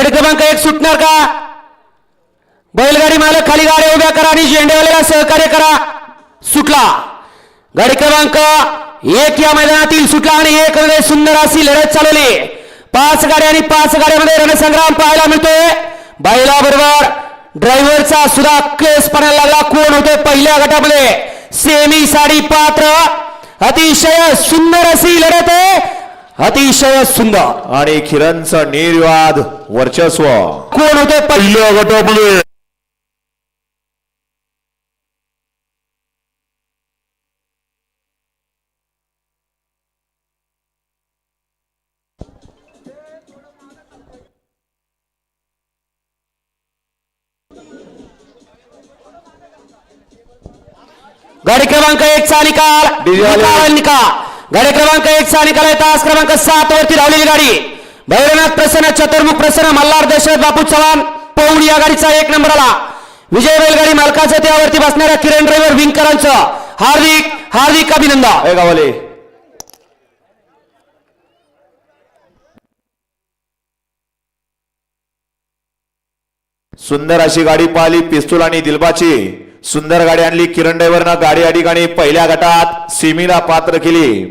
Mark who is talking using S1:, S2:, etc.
S1: गड क्रमांक एक सुटणार का? बैलगाडी मालक खाली गाड्या उभ्या करा आणि झेंडेवाल्याला सहकार्य करा. सुटला. गाडी क्रमांक एक या मैदानातील सुटला आणि एक मध्ये सुंदर अशी लढत चालवली. पाच गाड्या आणि पाच गाड्यामध्ये रणसंग्राम पाहायला मिळतोय. बैला बरोबर ड्रायव्हरचा सुद्धा केस पणायला लागला. कोण होते पहिल्या गटामध्ये? सेमी साडी पात्र. अतिशय सुंदर अशी लढत आहे. अतिशय सुंदर.
S2: आणि किरणचं निर्वाद वर्चस्व.
S1: कोण होते? पहिल्या गटामध्ये गाडी क्रमांक एक चा निकाल
S2: DJ वाले.
S1: निकाल निकाल. गाडी क्रमांक एक चा निकाल आहे तास क्रमांक सात वरती धावलेली गाडी. भैरवनाथ प्रसन्न चतुर्मुख प्रसन्न मल्हार दशरथ बापू चव्हाण पौड या गाडीचा एक नंबर आला विजय बैलगाडी मालकाचं त्यावरती बसणाऱ्या किरण ड्रायव्हर विंकरांचं. हार्दिक हार्दिक अभिनंदन.
S2: हे गावाले. सुंदर अशी गाडी पाहिली पिस्तूल आणि दिलबाची. सुंदर गाडी आणली किरण ड्रायव्हरनं गाडी या ठिकाणी पहिल्या गटात. सिमीला पात्र केली.